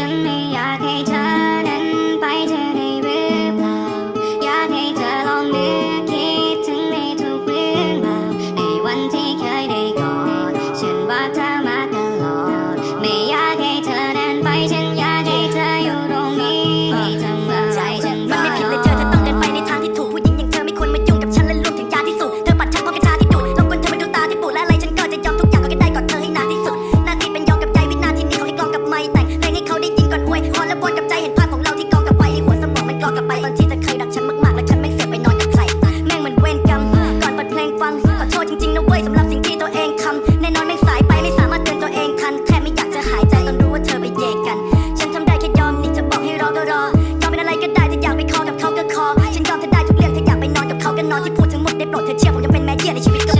to me, I can't tell. พูดถึงหมดได้โปรดเธอเชื่อผมยังเป็นแม่เยี่ยในชีวิตก็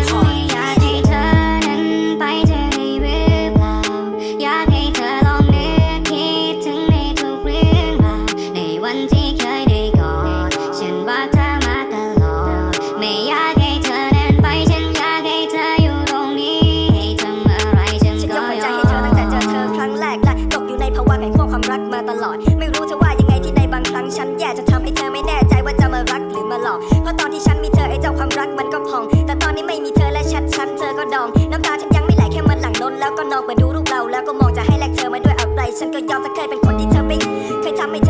แน่ใจว่าจะมารักหรือมาหลอก เพราะตอนที่ฉันมีเธอไอ้เจ้าความรักมันก็พอง แต่ตอนนี้ไม่มีเธอและชัดฉันเธอก็ดอง น้ำตาฉันยังไม่ไหลแค่มันหลังล้นแล้วก็นอนมาดูรูปเราแล้วก็มองจะให้แลกเธอมาด้วยอะไร ฉันก็ยอมจะเคยเป็นคนที่เธอปิ๊งเคยทำให้เธอ